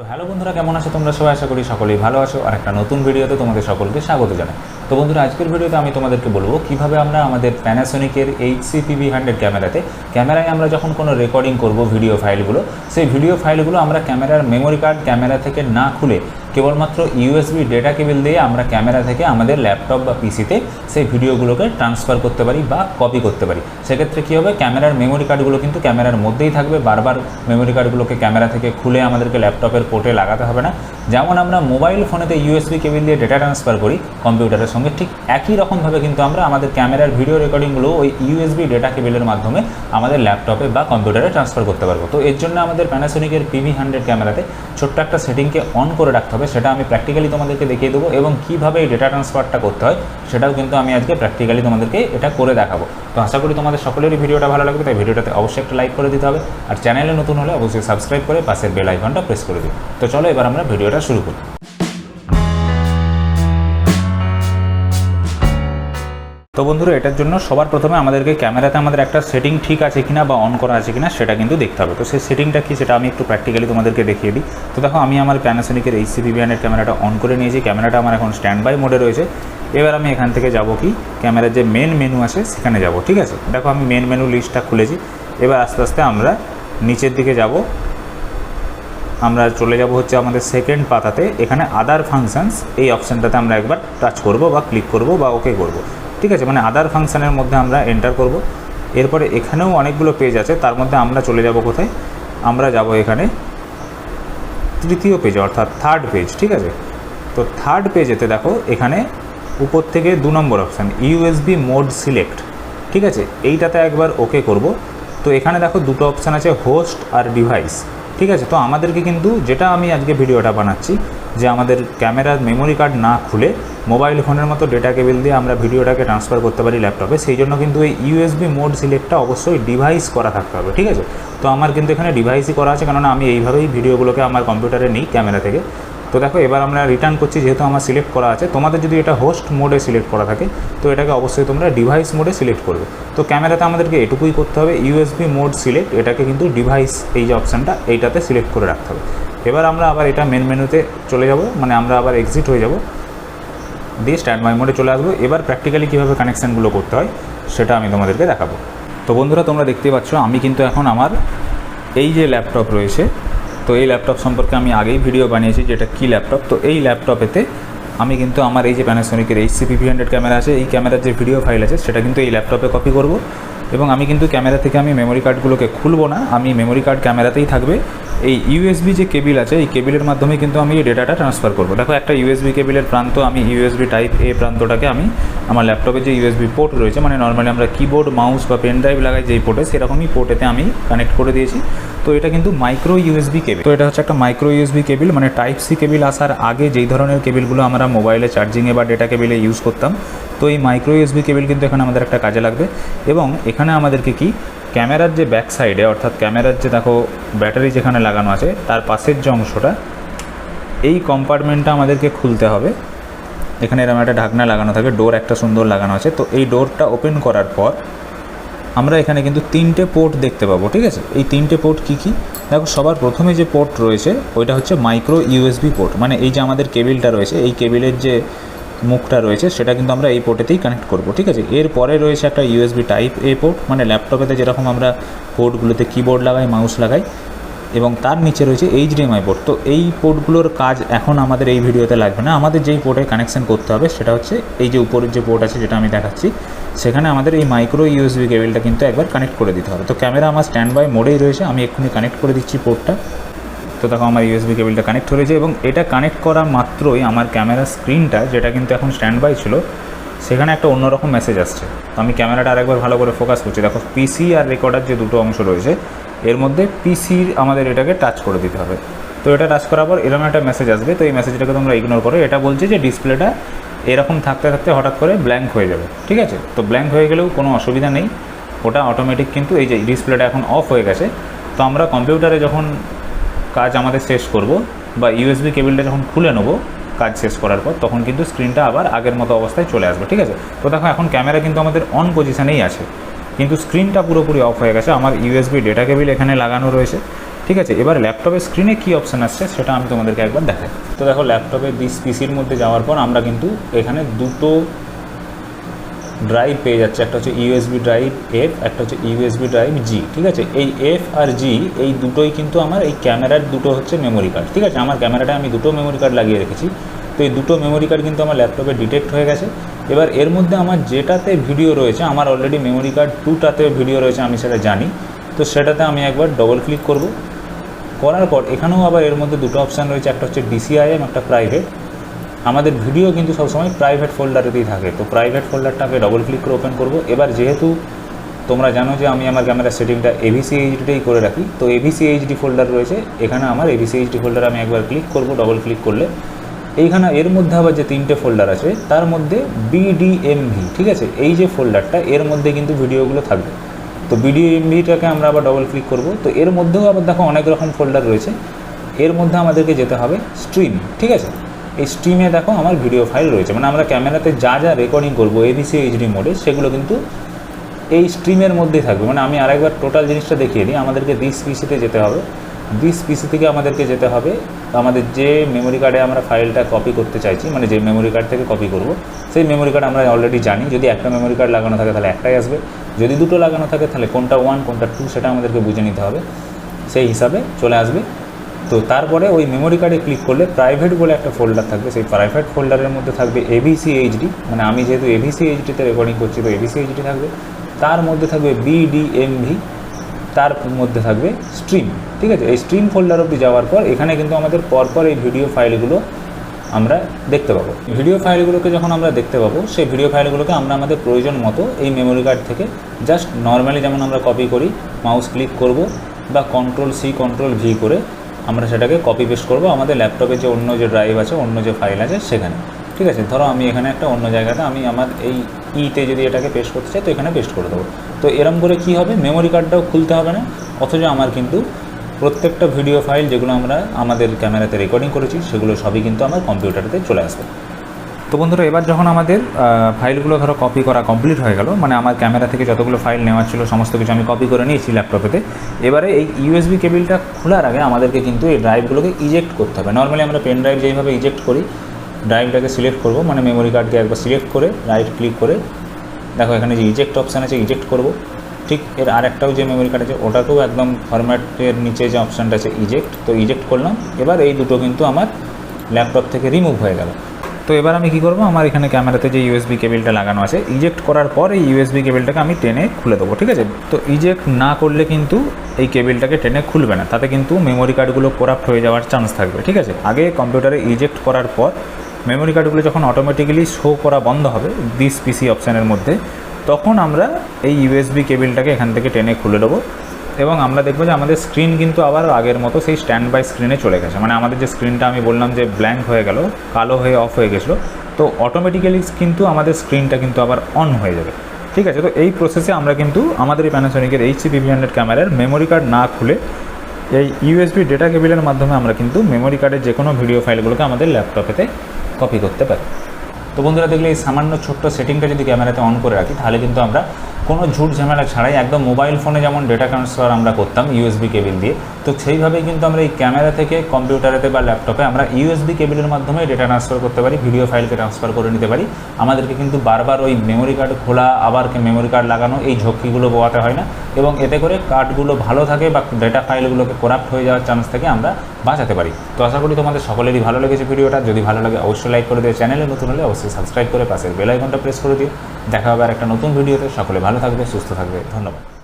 তো হ্যালো বন্ধুরা, কেমন আছো তোমরা? সবাই আশা করি সকলেই ভালো আছো। আর একটা নতুন ভিডিওতে তোমাদের সকলকে স্বাগত জানাই। তো বন্ধুরা, আজকের ভিডিওতে আমি তোমাদেরকে বলব কীভাবে আমরা আমাদের প্যানাসোনিকের এইচ সি পিভি হান্ড্রেড ক্যামেরাতে ক্যামেরায় আমরা যখন কোনো রেকর্ডিং করব ভিডিও ফাইলগুলো সেই ভিডিও ফাইলগুলো আমরা ক্যামেরার মেমোরি কার্ড ক্যামেরা থেকে না খুলে কেবলমাত্র ইউএসবি ডেটা কেবল দিয়ে আমরা ক্যামেরা থেকে আমাদের ল্যাপটপ বা পিসিতে সেই ভিডিওগুলোকে ট্রান্সফার করতে পারি বা কপি করতে পারি। সেক্ষেত্রে কী হবে? ক্যামেরার মেমোরি কার্ডগুলো কিন্তু ক্যামেরার মধ্যেই থাকবে। বারবার মেমোরি কার্ডগুলোকে ক্যামেরা থেকে খুলে আমাদেরকে ল্যাপটপের পোর্টে লাগাতে হবে না। যেমন আমরা মোবাইল ফোনেতে ইউএসবি কেবিল দিয়ে ডেটা ট্রান্সফার করি, কম্পিউটারের সঙ্গে ঠিক একই রকমভাবে কিন্তু আমরা আমাদের ক্যামেরার ভিডিও রেকর্ডিংগুলো ওই ইউএসবি ডেটা কেবিলের মাধ্যমে আমাদের ল্যাপটপে বা কম্পিউটারে ট্রান্সফার করতে পারব। তো এর জন্য আমাদের প্যানাসোনিকের পিভি হান্ড্রেড ক্যামেরাতে ছোট্ট একটা সেটিংকে অন করে রাখতে হবে, সেটা আমি প্র্যাকটিক্যালি তোমাদেরকে দেখিয়ে দেবো এবং কীভাবে এই ডেটা ট্রান্সফারটা করতে হয় সেটাও কিন্তু আমি আজকে প্র্যাকটিক্যালি তোমাদেরকে এটা করে দেখাবো। তো আশা করি তোমাদের সকলেরই ভিডিওটা ভালো লাগবে, তাই ভিডিওটাতে অবশ্যই একটা লাইক করে দিতে হবে। আর চ্যানেলে নতুন হলে অবশ্যই সাবস্ক্রাইব করে পাশের বেল আইকনটা প্রেস করে দিই তো চলো এবার আমরা ভিডিওটা শুরু করি তো বন্ধুরা, এটার জন্য সবার প্রথমে আমাদেরকে ক্যামেরাতে আমাদের একটা সেটিং ঠিক আছে কিনা বা অন করা আছে কিনা সেটা কিন্তু দেখতে হবে। তো সেই সেটিংটা কি সেটা আমি একটু প্র্যাকটিক্যালি তোমাদেরকে দেখিয়ে দিই। তো দেখো, আমি আমার প্যানাসোনিকের এইচ সি বিবিয়ানের ক্যামেরাটা অন করে নিয়েছি। ক্যামেরাটা আমার এখন স্ট্যান্ড বাই মোডে রয়েছে। এবার আমি এখান থেকে যাব কি? ক্যামেরার যে মেন মেনু আছে সেখানে যাব, ঠিক আছে? দেখো, আমি মেন মেনু লিস্টটা খুলেছি। এবার আস্তে আস্তে আমরা নিচের দিকে যাব। আমরা চলে যাব হচ্ছে আমাদের সেকেন্ড পাতাতে। এখানে আদার ফাংশানস এই অপশানটাতে আমরা একবার টাচ করব বা ক্লিক করব বা ওকে করব। ঠিক আছে? মানে আদার ফাংশানের মধ্যে আমরা এন্টার করব। এরপরে এখানেও অনেকগুলো পেজ আছে, তার মধ্যে আমরা চলে যাব কোথায়? আমরা যাব এখানে তৃতীয় পেজ অর্থাৎ থার্ড পেজ ঠিক আছে? তো থার্ড পেজেতে দেখো, এখানে উপর থেকে দু নম্বর অপশান ইউএসবি মোড সিলেক্ট ঠিক আছে? এইটাতে একবার ওকে করব। তো এখানে দেখো দুটো অপশান আছে হোস্ট আর ডিভাইস ঠিক আছে, তো আমাদেরকে কিন্তু যেটা আমি আজকে ভিডিওটা বানাচ্ছি, যে আমাদের ক্যামেরার মেমোরি কার্ড না খুলে মোবাইল ফোনের মতো ডেটা কেবল দিয়ে আমরা ভিডিওটাকে ট্রান্সফার করতে পারি ল্যাপটপে সেই জন্য কিন্তু এই ইউএসবি মোড সিলেক্টটা অবশ্যই ডিভাইস করা থাকতে হবে, ঠিক আছে? তো আমার কিন্তু এখানে ডিভাইসই করা আছে, কেননা আমি এইভাবেই ভিডিওগুলোকে আমার কম্পিউটারে নিই ক্যামেরা থেকে। তো দেখো, এবার আমরা রিটার্ন করছি যেহেতু আমার সিলেক্ট করা আছে। তোমাদের যদি এটা হোস্ট মোডে সিলেক্ট করা থাকে, তো এটাকে অবশ্যই তোমরা ডিভাইস মোডে সিলেক্ট করবে। তো ক্যামেরাতে আমাদেরকে এটুকুই করতে হবে ইউএসবি মোড সিলেক্ট এটাকে কিন্তু ডিভাইস এই যে অপশানটা এইটাতে সিলেক্ট করে রাখতে হবে। এবার আমরা আবার এটা মেন মেনুতে চলে যাব মানে আমরা আবার এক্সিট হয়ে যাব। দিয়ে স্ট্যান্ড বাই মোডে চলে আসব। এবার প্র্যাকটিক্যালি কীভাবে কানেকশানগুলো করতে হয়, সেটা আমি তোমাদেরকে দেখাবো। তো বন্ধুরা, তোমরা দেখতেই পাচ্ছ, আমি কিন্তু এখন আমার এই যে ল্যাপটপ রয়েছে তো এই ল্যাপটপ সম্পর্কে আমি আগেই ভিডিও বানিয়েছি যেটা কী ল্যাপটপ তো এই ল্যাপটপেতে আমি কিন্তু আমার এই যে প্যানাসোনিকের H C PV hundred camera আছে, এই ক্যামেরার যে ভিডিও ফাইল আছে, সেটা কিন্তু এই ল্যাপটপে কপি করব। এবং আমি কিন্তু ক্যামেরা থেকে আমি মেমোরি কার্ডগুলোকে খুলবো না, আমি মেমোরি কার্ড ক্যামেরাতেই থাকবে। এই ইউএসবি যে কেবিল আছে, এই কেবিলের মাধ্যমে কিন্তু আমি এই ডেটাটা ট্রান্সফার করব। দেখো, একটা ইউএসবি কেবিলের প্রান্ত, আমি ইউএসবি টাইপ এ প্রান্তটাকে আমি আমার ল্যাপটপে যে ইউএসবি পোর্ট রয়েছে মানে নর্মালি আমরা কিবোর্ড মাউস বা পেন ড্রাইভ লাগাই যেই পোর্টে সেরকমই পোর্টেতে আমি কানেক্ট করে দিয়েছি। তো এটা কিন্তু মাইক্রো ইউএসবি কেবিল। তো এটা হচ্ছে একটা মাইক্রো ইউএসবি কেবিল মানে টাইপ সি কেবিল আসার আগে যেই ধরনের কেবিলগুলো আমরা মোবাইলে চার্জিংয়ে বা ডেটা কেবিলে ইউজ করতাম, তো এই মাইক্রো ইউএসবি কেবিল কিন্তু এখানে আমাদের একটা কাজে লাগবে। এবং এখানে আমাদেরকে কি ক্যামেরার যে ব্যাক সাইডে অর্থাৎ ক্যামেরার যে দেখো ব্যাটারি যেখানে লাগানো আছে, তার পাশের যে অংশটা, এই কম্পার্টমেন্টটা আমাদেরকে খুলতে হবে। এখানে এরকম একটা ঢাকনা লাগানো থাকে ডোর একটা সুন্দর লাগানো আছে। তো এই ডোরটা ওপেন করার পর, আমরা এখানে কিন্তু তিনটে পোর্ট দেখতে পাবো, ঠিক আছে? এই তিনটে পোর্ট কী কী? দেখো, সবার প্রথমে যে পোর্ট রয়েছে, ওইটা হচ্ছে মাইক্রো ইউএসবি পোর্ট মানে এই যে আমাদের কেবিলটা রয়েছে, এই কেবিলের যে মুখটা রয়েছে, সেটা কিন্তু আমরা এই পোর্টেতেই কানেক্ট করব, ঠিক আছে? এরপরে রয়েছে একটা ইউএসবি টাইপ এ পোর্ট মানে ল্যাপটপেতে যেরকম আমরা পোর্টগুলোতে কিবোর্ড লাগাই মাউস লাগাই, এবং তার নিচে রয়েছে এইচডিএমআই পোর্ট তো এই পোর্টগুলোর কাজ এখন আমাদের এই ভিডিওতে লাগবে না। আমাদের যেই পোর্টে কানেকশন করতে হবে, সেটা হচ্ছে এই যে উপরের যে পোর্ট আছে, যেটা আমি দেখাচ্ছি, সেখানে আমাদের এই মাইক্রো ইউএসবি কেবেলটা কিন্তু একবার কানেক্ট করে দিতে হবে। তো ক্যামেরা আমার স্ট্যান্ড বাই মোডেই রয়েছে, আমি এক্ষুনি কানেক্ট করে দিচ্ছি পোর্টটা তো দেখো আমার ইউএসবি কেবিলটা কানেক্ট হয়েছে এবং এটা কানেক্ট করা মাত্রই আমার ক্যামেরা স্ক্রিনটা যেটা কিন্তু এখন স্ট্যান্ড বাই ছিল, সেখানে একটা অন্যরকম মেসেজ আসছে। তো আমি ক্যামেরাটা আরেকবার ভালো করে ফোকাস করছি। দেখো পিসি আর রেকর্ডার যে দুটো অংশ রয়েছে, এর মধ্যে পিসির আমাদের এটাকে টাচ করে দিতে হবে। তো এটা টাচ করার পর এরকম একটা মেসেজ আসবে, তো এই মেসেজটাকে তোমরা ইগনোর করো। এটা বলছে যে ডিসপ্লেটা এরকম থাকতে থাকতে হঠাৎ করে ব্ল্যাঙ্ক হয়ে যাবে, ঠিক আছে? তো ব্ল্যাঙ্ক হয়ে গেলেও কোনো অসুবিধা নেই। ওটা অটোমেটিক কিন্তু এই যে ডিসপ্লেটা এখন অফ হয়ে গেছে। তো আমরা কম্পিউটারে যখন কাজ আমাদের শেষ করব বা ইউএসবি কেবিলটা যখন খুলে নেব কাজ শেষ করার পর, তখন কিন্তু স্ক্রিনটা আবার আগের মতো অবস্থায় চলে আসবে, ঠিক আছে? তো দেখো, এখন ক্যামেরা কিন্তু আমাদের অন পজিশানেই আছে, কিন্তু স্ক্রিনটা পুরোপুরি অফ হয়ে গেছে। আমার ইউএসবি ডেটা কেবিল এখানে লাগানো রয়েছে, ঠিক আছে? এবার ল্যাপটপের স্ক্রিনে কী অপশান আসছে সেটা আমি তোমাদেরকে একবার দেখাই। তো দেখো ল্যাপটপের পিসির মধ্যে যাওয়ার পর আমরা কিন্তু এখানে দুটো ড্রাইভ পেয়ে যাচ্ছে। একটা হচ্ছে ইউএসবি ড্রাইভ এফ একটা হচ্ছে ইউএসবি ড্রাইভ জি ঠিক আছে? এই এফ আর জি এই দুটোই কিন্তু আমার, এই ক্যামেরার দুটো হচ্ছে মেমোরি কার্ড ঠিক আছে? আমার ক্যামেরাটা আমি দুটো মেমোরি কার্ড লাগিয়ে রেখেছি। তো এই দুটো মেমোরি কার্ড কিন্তু আমার ল্যাপটপে ডিটেক্ট হয়ে গেছে। এবার এর মধ্যে আমার যেটাতে ভিডিও রয়েছে, আমার অলরেডি মেমোরি কার্ড টুটাতে ভিডিও রয়েছে, আমি সেটা জানি। তো সেটাতে আমি একবার ডবল ক্লিক করব। করার পর এখানেও আবার এর মধ্যে দুটো অপশান রয়েছে, একটা হচ্ছে ডিসিআইএম একটা প্রাইভেট আমাদের ভিডিও কিন্তু সবসময় প্রাইভেট ফোল্ডারেতেই থাকে। তো প্রাইভেট ফোল্ডারটাকে ডবল ক্লিক করে ওপেন করব। এবার যেহেতু তোমরা জানো যে আমি আমার ক্যামেরার সেটিংটা এভিসি এইচডিতেই করে রাখি, তো এভিসি এইচডি ফোল্ডার রয়েছে। এখানে আমার এভিসি এইচডি ফোল্ডার আমি একবার ক্লিক করব ডবল ক্লিক করলে। এইখানে এর মধ্যে আবার যে তিনটে ফোল্ডার আছে, তার মধ্যে বিডিএমভি ঠিক আছে? এই যে ফোল্ডারটা এর মধ্যে কিন্তু ভিডিওগুলো থাকবে। তো বিডিএমভিটাকে আমরা আবার ডবল ক্লিক করব। তো এর মধ্যেও আবার দেখো অনেক রকম ফোল্ডার রয়েছে। এর মধ্যে আমাদেরকে যেতে হবে স্ট্রিম ঠিক আছে? এই স্ট্রিমে দেখো আমার ভিডিও ফাইল রয়েছে। মানে আমরা ক্যামেরাতে যা যা রেকর্ডিং করব এবিসি এইচডি মোডে সেগুলো কিন্তু এই স্ট্রিমের মধ্যেই থাকবে। মানে আমি আরেকবার টোটাল জিনিসটা দেখিয়ে দিই। আমাদেরকে দিস পিসিতে যেতে হবে। দিস পিসি থেকে আমাদেরকে যেতে হবে। আমাদের যে মেমোরি কার্ডে আমরা ফাইলটা কপি করতে চাইছি মানে যে মেমোরি কার্ড থেকে কপি করব, সেই মেমোরি কার্ড আমরা অলরেডি জানি। যদি একটা মেমোরি কার্ড লাগানো থাকে, তাহলে একটাই আসবে। যদি দুটো লাগানো থাকে, তাহলে কোনটা ওয়ান কোনটা টু সেটা আমাদেরকে বুঝে নিতে হবে। সেই হিসাবে চলে আসবে। তো তারপরে ওই মেমোরি কার্ডে ক্লিক করলে প্রাইভেট বলে একটা ফোল্ডার থাকবে। সেই প্রাইভেট ফোল্ডারের মধ্যে থাকবে এভিসি এইচডি মানে আমি যেহেতু এভিসি এইচডিতে রেকর্ডিং করছি, তো এভিসি এইচডি থাকবে। তার মধ্যে থাকবে বিডিএমভি তার মধ্যে থাকবে স্ট্রিম ঠিক আছে? এই স্ট্রিম ফোল্ডার অবধি যাওয়ার পর এখানে কিন্তু আমাদের পরপর এই ভিডিও ফাইলগুলো আমরা দেখতে পাবো। ভিডিও ফাইলগুলোকে যখন আমরা দেখতে পাবো, সেই ভিডিও ফাইলগুলোকে আমরা আমাদের প্রয়োজন মতো এই মেমোরি কার্ড থেকে জাস্ট নর্মালি যেমন আমরা কপি করি মাউস ক্লিক করব বা কন্ট্রোল সি কন্ট্রোল ভি করে আমরা সেটাকে কপি পেস্ট করব আমাদের ল্যাপটপে যে অন্য যে ড্রাইভ আছে, অন্য যে ফাইল আছে সেখানে। ঠিক আছে? ধরো আমি এখানে একটা অন্য জায়গাতে আমি আমার এই ইতে যদি এটাকে পেস্ট করতে চাই তো এখানে পেস্ট করে দেবো। তো এরম করে কি হবে? মেমোরি কার্ডটাও খুলতে হবে না। অথচ আমার কিন্তু প্রত্যেকটা ভিডিও ফাইল যেগুলো আমরা আমাদের ক্যামেরাতে রেকর্ডিং করেছি, সেগুলো সবই কিন্তু আমার কম্পিউটারতে চলে আসবে। তো বন্ধুরা, এবার যখন আমাদের ফাইলগুলো ধরো কপি করা কমপ্লিট হয়ে গেল মানে আমার ক্যামেরা থেকে যতগুলো ফাইল নেওয়া ছিল, সমস্ত কিছু আমি কপি করে নিয়েছি ল্যাপটপেতে এবারে এই ইউএসবি কেবিলটা খোলার আগে আমাদেরকে কিন্তু এই ড্রাইভগুলোকে ইজেক্ট করতে হবে। নর্মালি আমরা পেন ড্রাইভ যেইভাবে ইজেক্ট করি ড্রাইভটাকে সিলেক্ট করব মানে মেমোরি কার্ডকে একবার সিলেক্ট করে রাইট ক্লিক করে, দেখো এখানে যে ইজেক্ট অপশান আছে ইজেক্ট করব। ঠিক এর আরেকটাও যে মেমোরি কার্ড আছে, ওটাকেও একদম ফরম্যাটের নিচে যে অপশানটা আছে ইজেক্ট তো ইজেক্ট করলাম। এবার এই দুটো কিন্তু আমার ল্যাপটপ থেকে রিমুভ হয়ে গেল। তো এবার আমি কি করব? আমার এখানে ক্যামেরাতে যে ইউএসবি কেবিলটা লাগানো আছে ইজেক্ট করার পর এই ইউএসবি কেবিলটাকে আমি টেনে খুলে দেবো, ঠিক আছে? তো ইজেক্ট না করলে কিন্তু এই কেবিলটাকে টেনে খুলবে না। তাতে কিন্তু মেমোরি কার্ডগুলো করাপ্ট হয়ে যাওয়ার চান্স থাকবে, ঠিক আছে? আগে কম্পিউটারে ইজেক্ট করার পর মেমোরি কার্ডগুলো যখন অটোমেটিক্যালি শো করা বন্ধ হবে দিস পিসি অপশানের মধ্যে, তখন আমরা এই ইউএসবি কেবিলটাকে এখান থেকে টেনে খুলে দেবো। এবং আমরা দেখব যে আমাদের স্ক্রিন কিন্তু আবার আগের মতো সেই স্ট্যান্ড বাই স্ক্রিনে চলে গেছে। মানে আমাদের যে স্ক্রিনটা আমি বললাম যে ব্ল্যাঙ্ক হয়ে গেল, কালো হয়ে অফ হয়ে গেছিল, তো অটোমেটিক্যালি কিন্তু আমাদের স্ক্রিনটা কিন্তু আবার অন হয়ে যাবে। ঠিক আছে, তো এই প্রসেসে আমরা কিন্তু আমাদের এই প্যানাসোনিকের এইচ সি বিভি হান্ড্রেড ক্যামেরার মেমোরি কার্ড না খুলে এই ইউএসবি ডেটা কেবিলের মাধ্যমে আমরা কিন্তু মেমোরি কার্ডের যে কোনো ভিডিও ফাইলগুলোকে আমাদের ল্যাপটপেতে কপি করতে পারি। তো বন্ধুরা, দেখলে এই সামান্য ছোট্ট সেটিংটা যদি ক্যামেরাতে অন করে রাখি, তাহলে কিন্তু আমরা কোনো ঝুট ঝামেলা ছাড়াই একদম মোবাইল ফোনে যেমন ডেটা ট্রান্সফার আমরা করতাম ইউএসবি কেবিল দিয়ে, তো সেইভাবেই কিন্তু আমরা এই ক্যামেরা থেকে কম্পিউটারেতে বা ল্যাপটপে আমরা ইউএসবি কেবিলের মাধ্যমে ডেটা ট্রান্সফার করতে পারি ভিডিও ফাইলকে ট্রান্সফার করে নিতে পারি। আমাদেরকে কিন্তু বারবার ওই মেমোরি কার্ড খোলা, আবার মেমোরি কার্ড লাগানো, এই ঝক্কিগুলো বোয়াতে হয় না। এবং এতে করে কার্ডগুলো ভালো থাকে বা ডেটা ফাইলগুলোকে করাপ্ট হয়ে যাওয়ার চান্স থেকে আমরা বাঁচাতে পারি। তো আশা করি তোমাদের সকলেরই ভালো লেগেছে ভিডিওটা। যদি ভালো লাগে অবশ্যই লাইক করে দিও। চ্যানেলে নতুন হলে অবশ্যই সাবস্ক্রাইব করে পাশের বেল আইকনটা প্রেস করে দিও। দেখা হবে আর একটা নতুন ভিডিওতে। সকলে ভালো のタグねシフトタグなんだもん